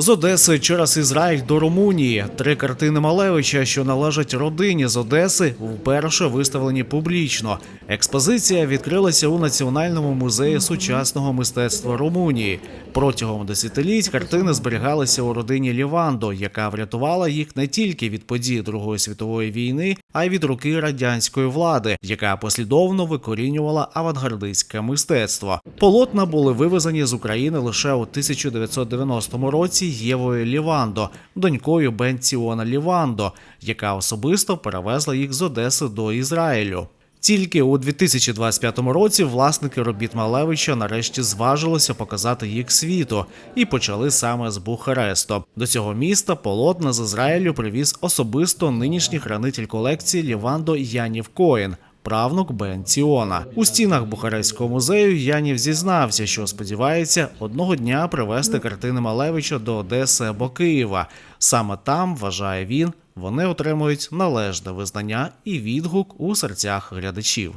З Одеси через Ізраїль до Румунії три картини Малевича, що належать родині з Одеси, вперше виставлені публічно. Експозиція відкрилася у Національному музеї сучасного мистецтва Румунії. Протягом десятиліть картини зберігалися у родині Лівандо, яка врятувала їх не тільки від подій Другої світової війни, а й від руки радянської влади, яка послідовно викорінювала авангардистське мистецтво. Полотна були вивезені з України лише у 1990 році Євою Лівандо, донькою Бенціона Лівандо, яка особисто перевезла їх з Одеси до Ізраїлю. Тільки у 2025 році власники робіт Малевича нарешті зважилися показати їх світу і почали саме з Бухаресту. До цього міста полотна з Ізраїлю привіз особисто нинішній хранитель колекції Лівандо Янів Коін. Правнук Бенціона. У стінах Бухарестського музею Янів зізнався, що сподівається одного дня привезти картини Малевича до Одеси або Києва. Саме там, вважає він, вони отримують належне визнання і відгук у серцях глядачів.